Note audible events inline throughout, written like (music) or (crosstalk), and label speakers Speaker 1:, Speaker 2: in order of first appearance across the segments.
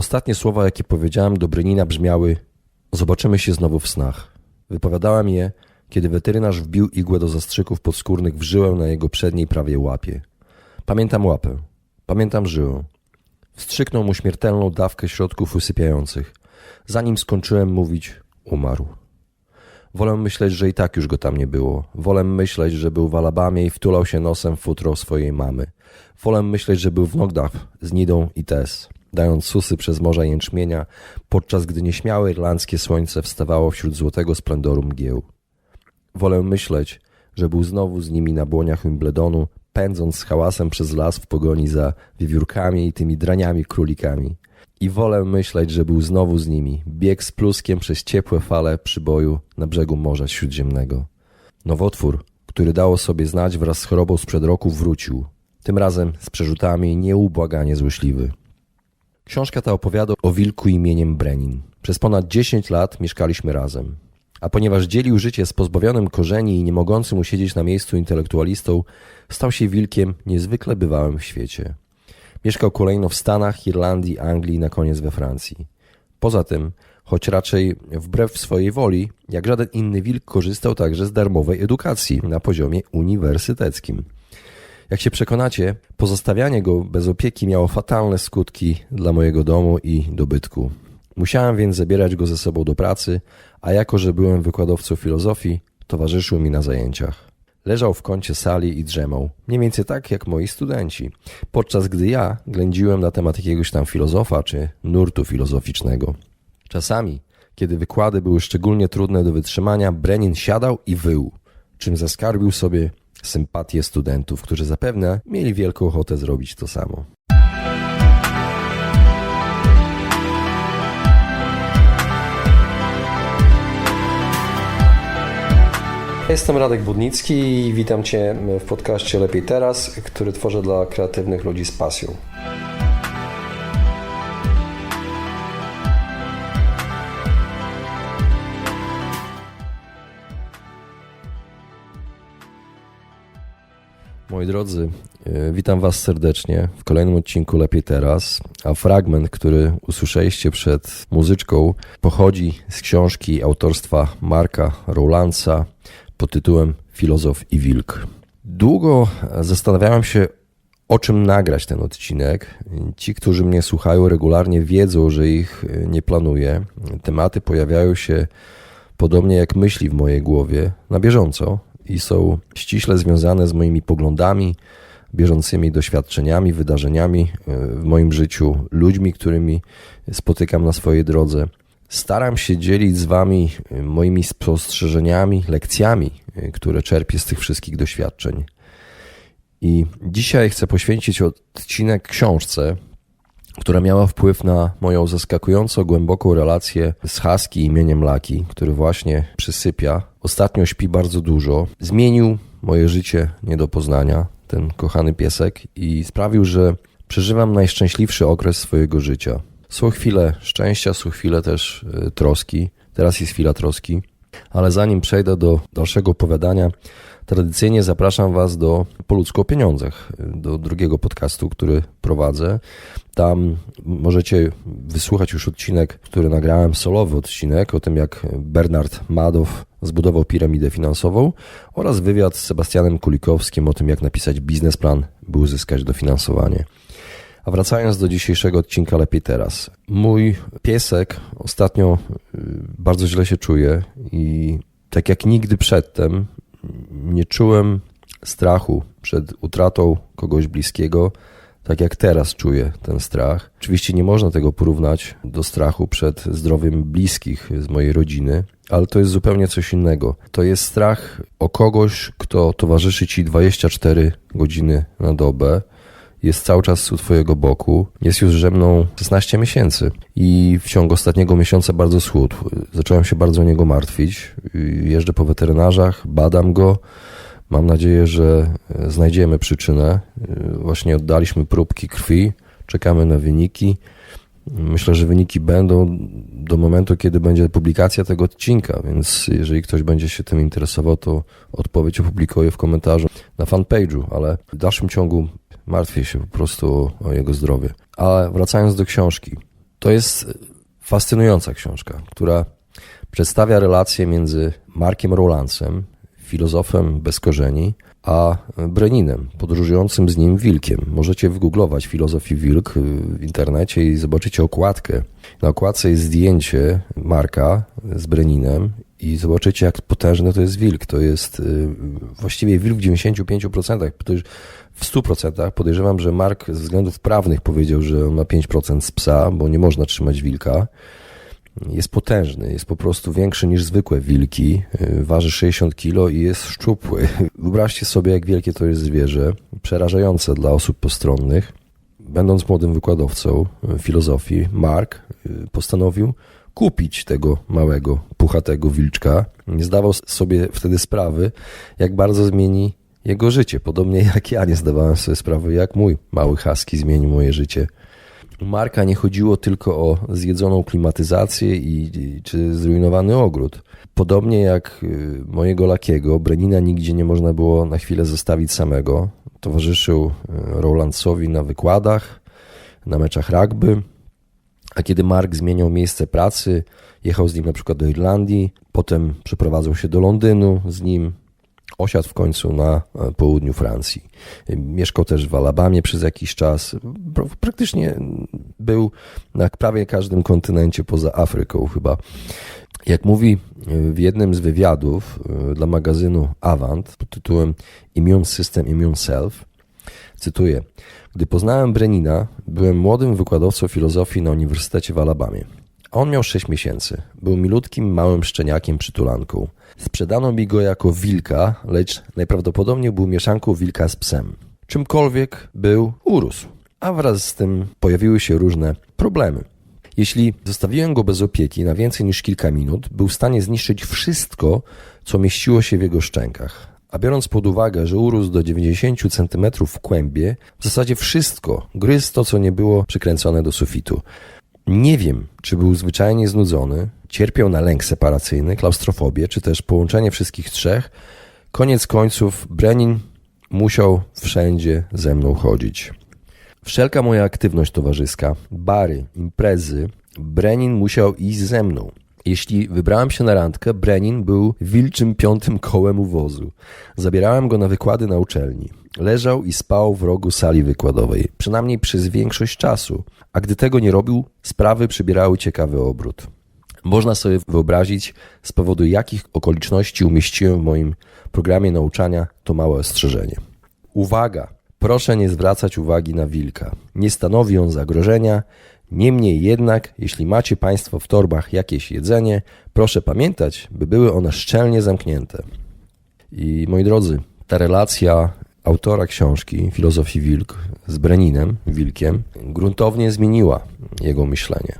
Speaker 1: Ostatnie słowa, jakie powiedziałem do Brynina brzmiały Zobaczymy się znowu w snach. Wypowiadałem je, kiedy weterynarz wbił igłę do zastrzyków podskórnych w żyłę na jego przedniej prawej łapie. Pamiętam łapę. Pamiętam żyłę. Wstrzyknął mu śmiertelną dawkę środków usypiających. Zanim skończyłem mówić, umarł. Wolę myśleć, że i tak już go tam nie było. Wolę myśleć, że był w Alabamie i wtulał się nosem w futro swojej mamy. Wolę myśleć, że był w Nogdach z Nidą i Tess, dając susy przez morza jęczmienia, podczas gdy nieśmiałe irlandzkie słońce wstawało wśród złotego splendoru mgieł. Wolę myśleć, że był znowu z nimi na błoniach Wimbledonu, pędząc z hałasem przez las w pogoni za wiewiórkami i tymi draniami królikami. I wolę myśleć, że był znowu z nimi, bieg z pluskiem przez ciepłe fale przyboju na brzegu Morza Śródziemnego. Nowotwór, który dało sobie znać wraz z chorobą sprzed roku, wrócił. Tym razem z przerzutami nieubłaganie złośliwy. Książka ta opowiada o wilku imieniem Brenin. Przez ponad 10 lat mieszkaliśmy razem. A ponieważ dzielił życie z pozbawionym korzeni i nie mogącym usiedzieć na miejscu intelektualistą, stał się wilkiem niezwykle bywałym w świecie. Mieszkał kolejno w Stanach, Irlandii, Anglii i na koniec we Francji. Poza tym, choć raczej wbrew swojej woli, jak żaden inny wilk korzystał także z darmowej edukacji na poziomie uniwersyteckim. Jak się przekonacie, pozostawianie go bez opieki miało fatalne skutki dla mojego domu i dobytku. Musiałem więc zabierać go ze sobą do pracy, a jako że byłem wykładowcą filozofii, towarzyszył mi na zajęciach. Leżał w kącie sali i drzemał, mniej więcej tak jak moi studenci, podczas gdy ja ględziłem na temat jakiegoś tam filozofa czy nurtu filozoficznego. Czasami, kiedy wykłady były szczególnie trudne do wytrzymania, Brenin siadał i wył, czym zaskarbił sobie sympatię studentów, którzy zapewne mieli wielką ochotę zrobić to samo. Jestem Radek Budnicki i witam Cię w podcaście Lepiej Teraz, który tworzę dla kreatywnych ludzi z pasją. Moi drodzy, y, witam Was serdecznie w kolejnym odcinku Lepiej Teraz, a fragment, który usłyszeliście przed muzyczką, pochodzi z książki autorstwa Marka Rowlandsa pod tytułem Filozof i Wilk. Długo zastanawiałem się, o czym nagrać ten odcinek. Ci, którzy mnie słuchają regularnie, wiedzą, że ich nie planuję. Tematy pojawiają się podobnie jak myśli w mojej głowie na bieżąco i są ściśle związane z moimi poglądami, bieżącymi doświadczeniami, wydarzeniami w moim życiu, ludźmi, którymi spotykam na swojej drodze. Staram się dzielić z Wami moimi spostrzeżeniami, lekcjami, które czerpię z tych wszystkich doświadczeń. I dzisiaj chcę poświęcić odcinek książce, która miała wpływ na moją zaskakująco głęboką relację z Husky imieniem Laki, który właśnie przysypia. Ostatnio śpi bardzo dużo. Zmienił moje życie nie do poznania, ten kochany piesek, i sprawił, że przeżywam najszczęśliwszy okres swojego życia. Są chwile szczęścia, są chwile też y, troski. Teraz jest chwila troski. Ale zanim przejdę do dalszego opowiadania, tradycyjnie zapraszam Was do Po ludzku o pieniądzach, do drugiego podcastu, który prowadzę. Tam możecie wysłuchać już odcinek, który nagrałem, solowy odcinek o tym, jak Bernard Madow zbudował piramidę finansową oraz wywiad z Sebastianem Kulikowskim o tym, jak napisać biznesplan, by uzyskać dofinansowanie. A wracając do dzisiejszego odcinka, lepiej teraz. Mój piesek ostatnio bardzo źle się czuje i tak jak nigdy przedtem nie czułem strachu przed utratą kogoś bliskiego, tak jak teraz czuję ten strach. Oczywiście nie można tego porównać do strachu przed zdrowiem bliskich z mojej rodziny, ale to jest zupełnie coś innego. To jest strach o kogoś, kto towarzyszy ci 24 godziny na dobę, jest cały czas u Twojego boku. Jest już ze mną 16 miesięcy i w ciągu ostatniego miesiąca bardzo schudł. Zacząłem się bardzo o niego martwić. Jeżdżę po weterynarzach, badam go. Mam nadzieję, że znajdziemy przyczynę. Właśnie oddaliśmy próbki krwi, czekamy na wyniki. Myślę, że wyniki będą do momentu, kiedy będzie publikacja tego odcinka, więc jeżeli ktoś będzie się tym interesował, to odpowiedź opublikuję w komentarzu na fanpage'u, ale w dalszym ciągu martwię się po prostu o jego zdrowie. Ale wracając do książki. To jest fascynująca książka, która przedstawia relacje między Markiem Rowlandsem, filozofem bez korzeni, a Breninem, podróżującym z nim wilkiem. Możecie wygooglować filozofii wilk w internecie i zobaczycie okładkę. Na okładce jest zdjęcie Marka z Breninem i zobaczycie, jak potężny to jest wilk. To jest y, właściwie wilk w 95%. W 100% podejrzewam, że Mark ze względów prawnych powiedział, że on ma 5% z psa, bo nie można trzymać wilka jest potężny, jest po prostu większy niż zwykłe wilki, y, waży 60 kg i jest szczupły. (laughs) Wyobraźcie sobie, jak wielkie to jest zwierzę, przerażające dla osób postronnych. Będąc młodym wykładowcą y, filozofii, Mark postanowił kupić tego małego, puchatego wilczka. Nie zdawał sobie wtedy sprawy, jak bardzo zmieni jego życie. Podobnie jak ja nie zdawałem sobie sprawy, jak mój mały husky zmienił moje życie. Marka nie chodziło tylko o zjedzoną klimatyzację i, czy zrujnowany ogród. Podobnie jak y, mojego Lakiego, Brenina nigdzie nie można było na chwilę zostawić samego. Towarzyszył y, Rowlandsowi na wykładach, na meczach rugby, a kiedy Mark zmieniał miejsce pracy, jechał z nim na przykład do Irlandii, potem przeprowadzał się do Londynu z nim, osiadł w końcu na e, południu Francji. Mieszkał też w Alabamie przez jakiś czas. Praktycznie był na prawie każdym kontynencie poza Afryką chyba. Jak mówi e, w jednym z wywiadów e, dla magazynu Avant pod tytułem Immune System, Immune Self, cytuję: Gdy poznałem Brenina, byłem młodym wykładowcą filozofii na Uniwersytecie w Alabamie. On miał 6 miesięcy. Był milutkim, małym szczeniakiem przytulanką. Sprzedano mi go jako wilka, lecz najprawdopodobniej był mieszanką wilka z psem. Czymkolwiek był, urósł. A wraz z tym pojawiły się różne problemy. Jeśli zostawiłem go bez opieki na więcej niż kilka minut, był w stanie zniszczyć wszystko, co mieściło się w jego szczękach. A biorąc pod uwagę, że urósł do 90 cm w kłębie, w zasadzie wszystko gryzł to, co nie było przykręcone do sufitu. Nie wiem, czy był zwyczajnie znudzony, cierpiał na lęk separacyjny, klaustrofobię, czy też połączenie wszystkich trzech. Koniec końców Brenin musiał wszędzie ze mną chodzić. Wszelka moja aktywność towarzyska, bary, imprezy, Brenin musiał iść ze mną. Jeśli wybrałem się na randkę, Brenin był wilczym piątym kołem u wozu. Zabierałem go na wykłady na uczelni. Leżał i spał w rogu sali wykładowej, przynajmniej przez większość czasu, a gdy tego nie robił, sprawy przybierały ciekawy obrót. Można sobie wyobrazić, z powodu jakich okoliczności umieściłem w moim programie nauczania to małe ostrzeżenie. Uwaga! Proszę nie zwracać uwagi na wilka. Nie stanowi on zagrożenia, Niemniej jednak, jeśli macie Państwo w torbach jakieś jedzenie, proszę pamiętać, by były one szczelnie zamknięte. I moi drodzy, ta relacja autora książki Filozofii Wilk z Breninem, Wilkiem, gruntownie zmieniła jego myślenie,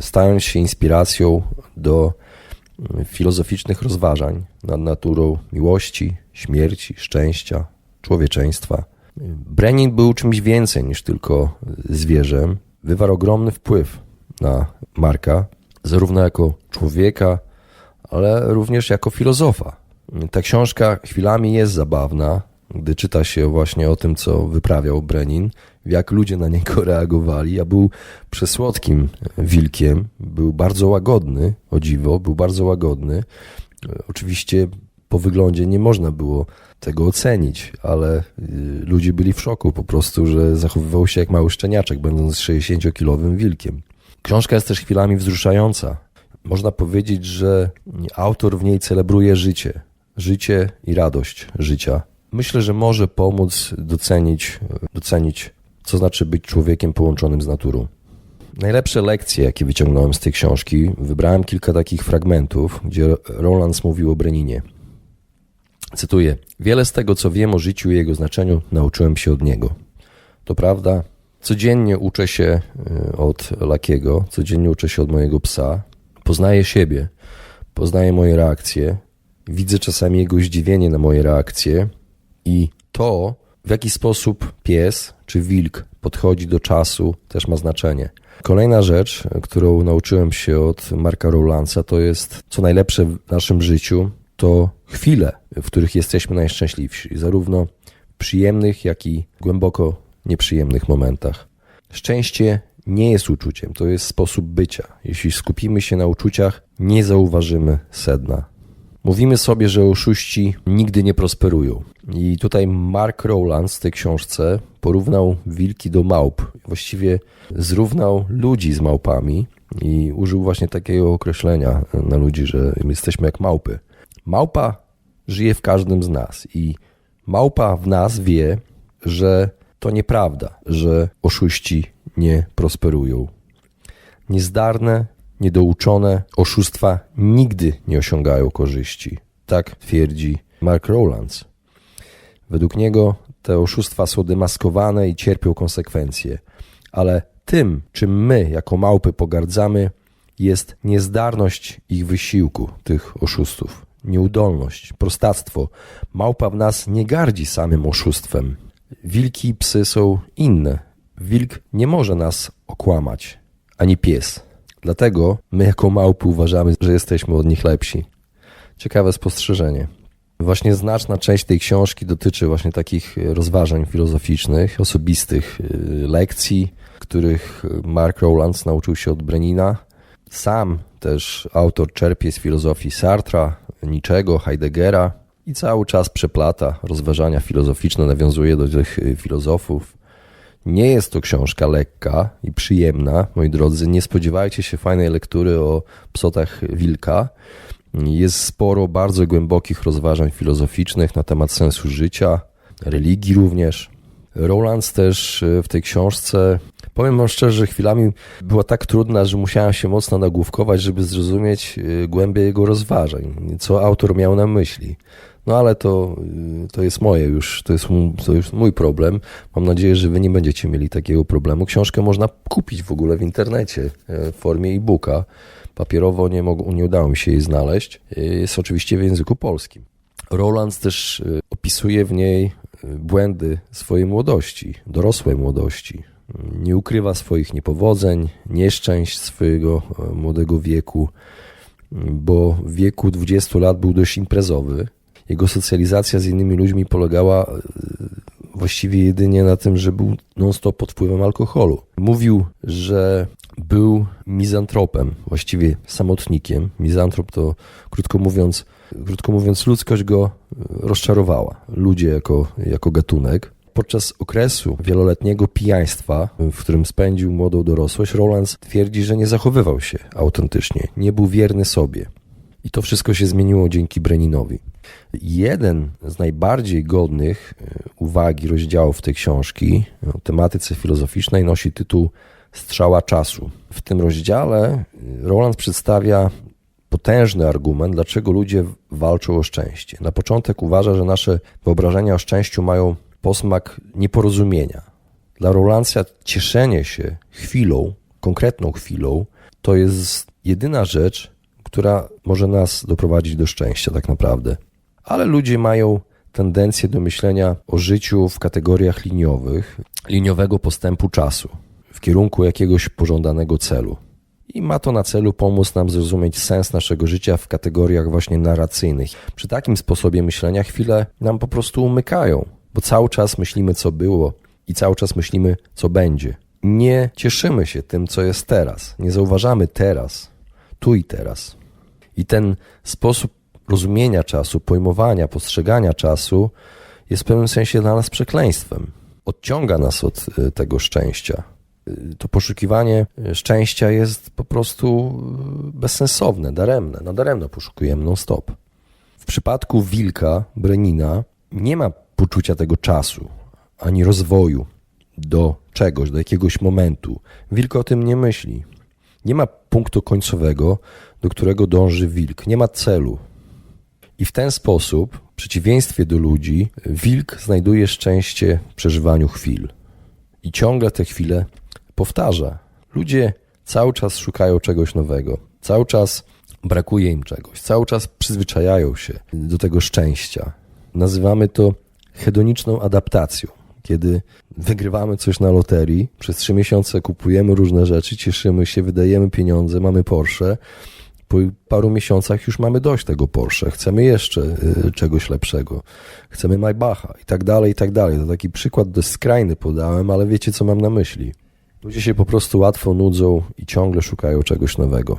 Speaker 1: stając się inspiracją do filozoficznych rozważań nad naturą miłości, śmierci, szczęścia, człowieczeństwa. Brenin był czymś więcej niż tylko zwierzem, wywarł ogromny wpływ na Marka, zarówno jako człowieka, ale również jako filozofa. Ta książka chwilami jest zabawna, gdy czyta się właśnie o tym, co wyprawiał Brenin, jak ludzie na niego (laughs) reagowali. Ja był przesłodkim wilkiem, był bardzo łagodny, o dziwo, był bardzo łagodny. Oczywiście po wyglądzie nie można było tego ocenić, ale y, ludzie byli w szoku po prostu, że zachowywał się jak mały szczeniaczek, będąc 60-kilowym wilkiem. Książka jest też chwilami wzruszająca. Można powiedzieć, że autor w niej celebruje życie, życie i radość życia. Myślę, że może pomóc docenić, docenić co znaczy być człowiekiem połączonym z naturą. Najlepsze lekcje, jakie wyciągnąłem z tej książki, wybrałem kilka takich fragmentów, gdzie Roland mówił o Breninie. Cytuję: Wiele z tego, co wiem o życiu i jego znaczeniu, nauczyłem się od niego. To prawda, codziennie uczę się y, od Lakiego, codziennie uczę się od mojego psa, poznaję siebie, poznaję moje reakcje, widzę czasami jego zdziwienie na moje reakcje i to, w jaki sposób pies czy wilk podchodzi do czasu, też ma znaczenie. Kolejna rzecz, którą nauczyłem się od Marka Rowlandsa, to jest co najlepsze w naszym życiu, to chwile, w których jesteśmy najszczęśliwsi, zarówno w przyjemnych, jak i głęboko nieprzyjemnych momentach. Szczęście nie jest uczuciem, to jest sposób bycia. Jeśli skupimy się na uczuciach, nie zauważymy sedna. Mówimy sobie, że oszuści nigdy nie prosperują. I tutaj Mark Rowland w tej książce porównał wilki do małp. Właściwie zrównał ludzi z małpami i użył właśnie takiego określenia na ludzi, że jesteśmy jak małpy. Małpa żyje w każdym z nas i małpa w nas wie, że to nieprawda, że oszuści nie prosperują. Niezdarne, niedouczone oszustwa nigdy nie osiągają korzyści. Tak twierdzi Mark Rowlands. Według niego te oszustwa są demaskowane i cierpią konsekwencje, ale tym, czym my jako małpy pogardzamy, jest niezdarność ich wysiłku, tych oszustów, nieudolność, prostactwo. Małpa w nas nie gardzi samym oszustwem. Wilki i psy są inne. Wilk nie może nas okłamać, ani pies. Dlatego my jako małpy uważamy, że jesteśmy od nich lepsi. Ciekawe spostrzeżenie. Właśnie znaczna część tej książki dotyczy właśnie takich rozważań filozoficznych, osobistych y, lekcji, których Mark Rowlands nauczył się od Brenina. Sam też autor czerpie z filozofii Sartra, Niczego, Heideggera i cały czas przeplata rozważania filozoficzne, nawiązuje do tych y, filozofów. Nie jest to książka lekka i przyjemna, moi drodzy. Nie spodziewajcie się fajnej lektury o psotach wilka. Jest sporo bardzo głębokich rozważań filozoficznych na temat sensu życia, religii również. Rowlands też y, w tej książce, powiem wam szczerze, że chwilami była tak trudna, że musiałem się mocno nagłówkować, żeby zrozumieć y, głębię jego rozważań, co autor miał na myśli. No ale to, y, to jest moje już, to jest, to już mój problem. Mam nadzieję, że wy nie będziecie mieli takiego problemu. Książkę można kupić w ogóle w internecie w formie e-booka. Papierowo nie, mogło, nie udało mi się jej znaleźć. Jest oczywiście w języku polskim. Roland też opisuje w niej błędy swojej młodości, dorosłej młodości. Nie ukrywa swoich niepowodzeń, nieszczęść swojego e, młodego wieku, bo w wieku 20 lat był dość imprezowy. Jego socjalizacja z innymi ludźmi polegała e, właściwie jedynie na tym, że był non-stop pod wpływem alkoholu. Mówił, że był mizantropem, właściwie samotnikiem. Mizantrop to, krótko mówiąc, krótko mówiąc, ludzkość go rozczarowała. Ludzie jako, jako gatunek. Podczas okresu wieloletniego pijaństwa, w którym spędził młodą dorosłość, Roland twierdzi, że nie zachowywał się autentycznie, nie był wierny sobie. I to wszystko się zmieniło dzięki Breninowi. Jeden z najbardziej godnych e, uwagi rozdziałów tej książki o tematyce filozoficznej nosi tytuł Strzała czasu. W tym rozdziale e, Roland przedstawia potężny argument, dlaczego ludzie walczą o szczęście. Na początek uważa, że nasze wyobrażenia o szczęściu mają posmak nieporozumienia. Dla Rolandsa cieszenie się chwilą, konkretną chwilą, to jest jedyna rzecz, która może nas doprowadzić do szczęścia, tak naprawdę. Ale ludzie mają tendencję do myślenia o życiu w kategoriach liniowych, liniowego postępu czasu, w kierunku jakiegoś pożądanego celu. I ma to na celu pomóc nam zrozumieć sens naszego życia w kategoriach właśnie narracyjnych. Przy takim sposobie myślenia chwile nam po prostu umykają, bo cały czas myślimy, co było i cały czas myślimy, co będzie. Nie cieszymy się tym, co jest teraz. Nie zauważamy teraz, tu i teraz. I ten sposób rozumienia czasu, pojmowania, postrzegania czasu jest w pewnym sensie dla nas przekleństwem. Odciąga nas od e, tego szczęścia. E, to poszukiwanie szczęścia jest po prostu bezsensowne, daremne. No daremno poszukujemy non-stop. W przypadku wilka, Brenina, nie ma poczucia tego czasu, ani rozwoju do czegoś, do jakiegoś momentu. Wilk o tym nie myśli. Nie ma punktu końcowego, do którego dąży wilk. Nie ma celu. I w ten sposób, w przeciwieństwie do ludzi, wilk znajduje szczęście w przeżywaniu chwil. I ciągle te chwile powtarza. Ludzie cały czas szukają czegoś nowego. Cały czas brakuje im czegoś. Cały czas przyzwyczajają się do tego szczęścia. Nazywamy to hedoniczną adaptacją kiedy wygrywamy coś na loterii, przez trzy miesiące kupujemy różne rzeczy, cieszymy się, wydajemy pieniądze, mamy Porsche. Po paru miesiącach już mamy dość tego Porsche, chcemy jeszcze y, czegoś lepszego, chcemy Maybacha i tak dalej, i tak dalej. To taki przykład dość skrajny podałem, ale wiecie, co mam na myśli. Ludzie się po prostu łatwo nudzą i ciągle szukają czegoś nowego.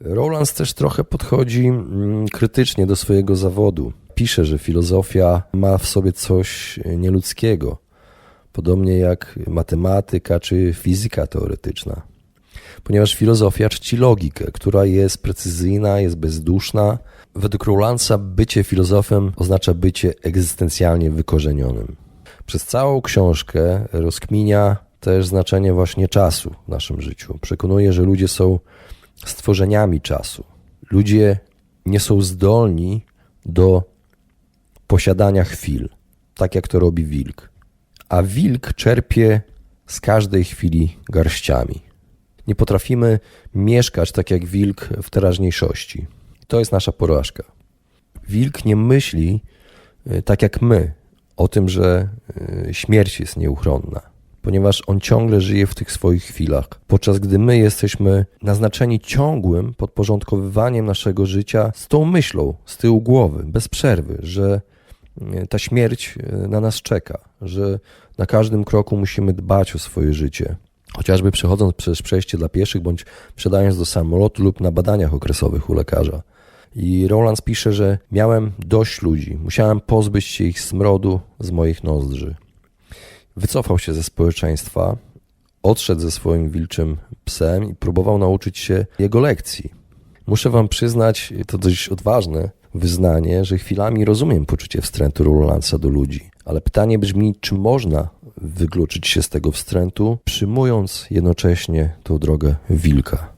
Speaker 1: Rowlands też trochę podchodzi mm, krytycznie do swojego zawodu. Pisze, że filozofia ma w sobie coś nieludzkiego, podobnie jak matematyka czy fizyka teoretyczna. Ponieważ filozofia czci logikę, która jest precyzyjna, jest bezduszna. Według Rowlandsa bycie filozofem oznacza bycie egzystencjalnie wykorzenionym. Przez całą książkę rozkminia też znaczenie właśnie czasu w naszym życiu. Przekonuje, że ludzie są stworzeniami czasu. Ludzie nie są zdolni do posiadania chwil, tak jak to robi wilk. A wilk czerpie z każdej chwili garściami. Nie potrafimy mieszkać tak jak wilk w teraźniejszości. To jest nasza porażka. Wilk nie myśli y, tak jak my o tym, że y, śmierć jest nieuchronna ponieważ on ciągle żyje w tych swoich chwilach, podczas gdy my jesteśmy naznaczeni ciągłym podporządkowywaniem naszego życia z tą myślą z tyłu głowy, bez przerwy, że ta śmierć e, na nas czeka, że na każdym kroku musimy dbać o swoje życie. Chociażby przechodząc przez przejście dla pieszych, bądź wsiadając do samolotu lub na badaniach okresowych u lekarza. I Roland pisze, że miałem dość ludzi, musiałem pozbyć się ich smrodu z moich nozdrzy wycofał się ze społeczeństwa, odszedł ze swoim wilczym psem i próbował nauczyć się jego lekcji. Muszę wam przyznać, to dość odważne wyznanie, że chwilami rozumiem poczucie wstrętu Rolandsa do ludzi, ale pytanie brzmi, czy można wykluczyć się z tego wstrętu, przyjmując jednocześnie tą drogę wilka.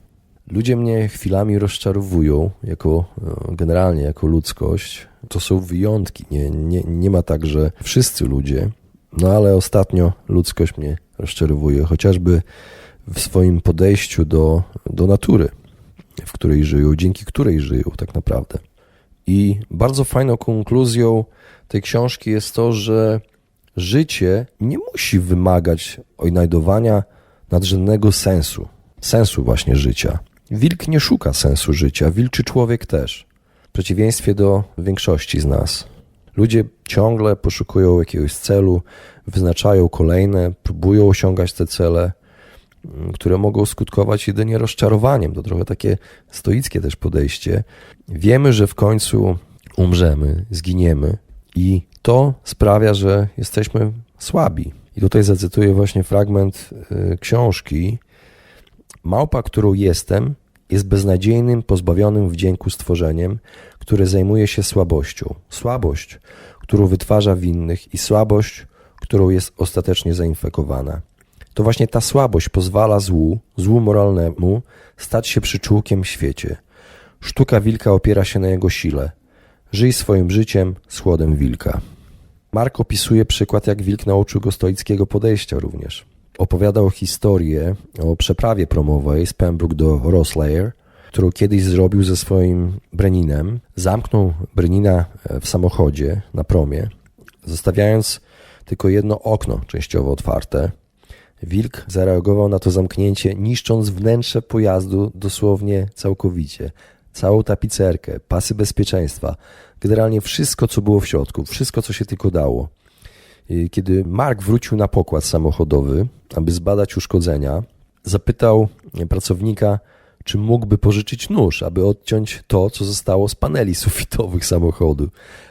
Speaker 1: Ludzie mnie chwilami rozczarowują, jako e, generalnie jako ludzkość. To są wyjątki. Nie, nie, nie ma tak, że wszyscy ludzie no ale ostatnio ludzkość mnie rozczarowuje, chociażby w swoim podejściu do, do natury, w której żyją, dzięki której żyją tak naprawdę. I bardzo fajną konkluzją tej książki jest to, że życie nie musi wymagać odnajdowania nadrzędnego sensu, sensu właśnie życia. Wilk nie szuka sensu życia, wilczy człowiek też. W przeciwieństwie do większości z nas. Ludzie ciągle poszukują jakiegoś celu, wyznaczają kolejne, próbują osiągać te cele, które mogą skutkować jedynie rozczarowaniem. To trochę takie stoickie też podejście. Wiemy, że w końcu umrzemy, zginiemy i to sprawia, że jesteśmy słabi. I tutaj zacytuję właśnie fragment y, książki. Małpa, którą jestem, jest beznadziejnym, pozbawionym wdzięku stworzeniem, które zajmuje się słabością. Słabość, którą wytwarza w innych i słabość, którą jest ostatecznie zainfekowana. To właśnie ta słabość pozwala złu, złu moralnemu, stać się przyczółkiem w świecie. Sztuka wilka opiera się na jego sile. Żyj swoim życiem z chłodem wilka. Mark opisuje przykład, jak wilk nauczył go stoickiego podejścia również. Opowiadał historię o przeprawie promowej z Pembroke do Rosslare, którą kiedyś zrobił ze swoim Breninem. Zamknął Brenina e, w samochodzie na promie, zostawiając tylko jedno okno częściowo otwarte. Wilk zareagował na to zamknięcie, niszcząc wnętrze pojazdu dosłownie całkowicie. Całą tapicerkę, pasy bezpieczeństwa, generalnie wszystko, co było w środku, wszystko, co się tylko dało. Kiedy Mark wrócił na pokład samochodowy, aby zbadać uszkodzenia, zapytał pracownika, czy mógłby pożyczyć nóż, aby odciąć to, co zostało z paneli sufitowych samochodu.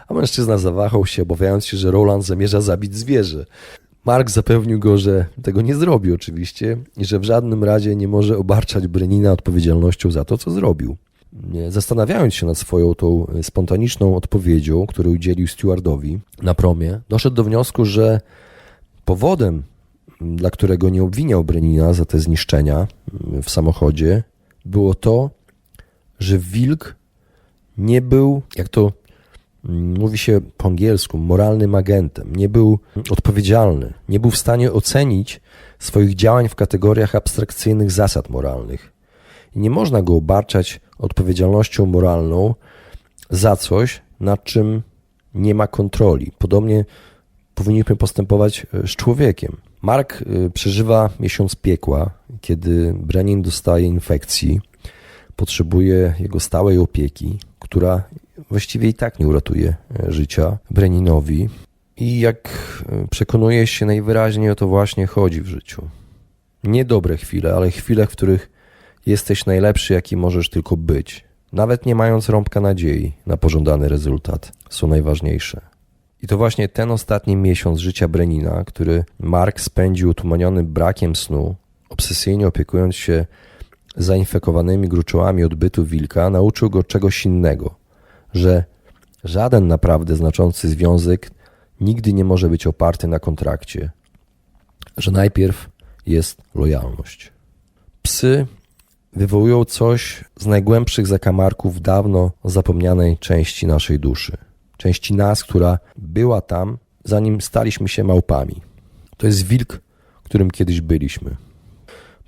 Speaker 1: A mężczyzna zawahał się, obawiając się, że Roland zamierza zabić zwierzę. Mark zapewnił go, że tego nie zrobi oczywiście i że w żadnym razie nie może obarczać Brenina odpowiedzialnością za to, co zrobił. Zastanawiając się nad swoją tą spontaniczną odpowiedzią, którą udzielił stewardowi na promie, doszedł do wniosku, że powodem, dla którego nie obwiniał Brenina za te zniszczenia w samochodzie, było to, że wilk nie był, jak to mówi się po angielsku, moralnym agentem, nie był odpowiedzialny, nie był w stanie ocenić swoich działań w kategoriach abstrakcyjnych zasad moralnych. I nie można go obarczać odpowiedzialnością moralną za coś, nad czym nie ma kontroli. Podobnie powinniśmy postępować e, z człowiekiem. Mark e, przeżywa miesiąc piekła, kiedy Brenin dostaje infekcji, potrzebuje jego stałej opieki, która właściwie i tak nie uratuje e, życia Breninowi. I jak przekonuje się najwyraźniej, o to właśnie chodzi w życiu. Nie dobre chwile, ale chwile, w których jesteś najlepszy, jaki możesz tylko być. Nawet nie mając rąbka nadziei na pożądany rezultat, są najważniejsze. I to właśnie ten ostatni miesiąc życia Brenina, który Mark spędził utumaniony brakiem snu, obsesyjnie opiekując się zainfekowanymi gruczołami odbytu wilka, nauczył go czegoś innego, że żaden naprawdę znaczący związek nigdy nie może być oparty na kontrakcie, że najpierw jest lojalność. Psy wywołują coś z najgłębszych zakamarków dawno zapomnianej części naszej duszy. Części nas, która była tam, zanim staliśmy się małpami. To jest wilk, którym kiedyś byliśmy.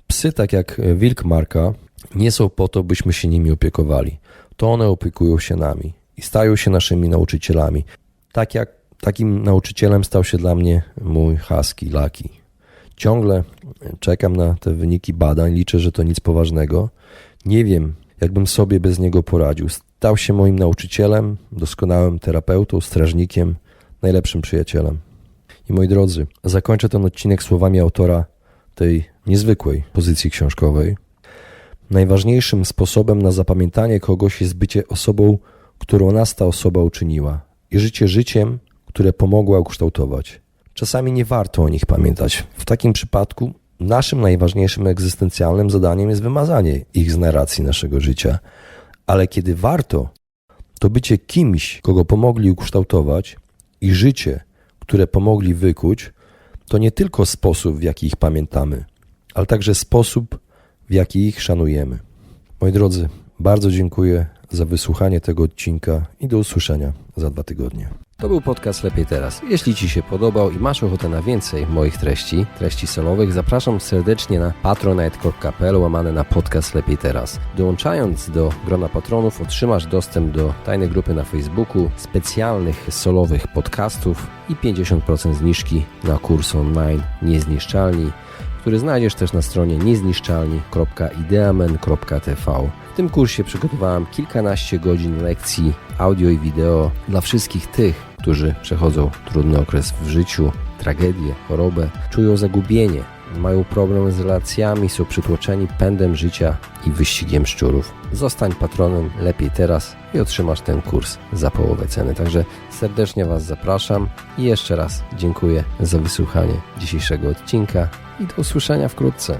Speaker 1: Psy, tak jak wilk Marka, nie są po to, byśmy się nimi opiekowali. To one opiekują się nami i stają się naszymi nauczycielami. Tak jak takim nauczycielem stał się dla mnie mój husky Lucky. Ciągle czekam na te wyniki badań, liczę, że to nic poważnego. Nie wiem, jakbym sobie bez niego poradził. Stał się moim nauczycielem, doskonałym terapeutą, strażnikiem, najlepszym przyjacielem. I moi drodzy, zakończę ten odcinek słowami autora tej niezwykłej pozycji książkowej. Najważniejszym sposobem na zapamiętanie kogoś jest bycie osobą, którą nas ta osoba uczyniła, i życie życiem, które pomogła ukształtować. Czasami nie warto o nich pamiętać. W takim przypadku naszym najważniejszym egzystencjalnym zadaniem jest wymazanie ich z narracji naszego życia. Ale kiedy warto, to bycie kimś, kogo pomogli ukształtować i życie, które pomogli wykuć, to nie tylko sposób, w jaki ich pamiętamy, ale także sposób, w jaki ich szanujemy. Moi drodzy, bardzo dziękuję za wysłuchanie tego odcinka i do usłyszenia za dwa tygodnie. To był podcast Lepiej Teraz. Jeśli Ci się podobał i masz ochotę na więcej moich treści, treści solowych, zapraszam serdecznie na patronite.pl łamane na podcast Lepiej Teraz. Dołączając do grona patronów otrzymasz dostęp do tajnej grupy na Facebooku, specjalnych solowych podcastów i 50% zniżki na kurs online Niezniszczalni, który znajdziesz też na stronie niezniszczalni.ideamen.tv. W tym kursie przygotowałem kilkanaście godzin lekcji audio i wideo dla wszystkich tych, którzy przechodzą trudny okres w życiu, tragedię, chorobę, czują zagubienie, mają problem z relacjami, są przytłoczeni pędem życia i wyścigiem szczurów. Zostań patronem lepiej teraz i otrzymasz ten kurs za połowę ceny. Także serdecznie Was zapraszam i jeszcze raz dziękuję za wysłuchanie dzisiejszego odcinka i do usłyszenia wkrótce.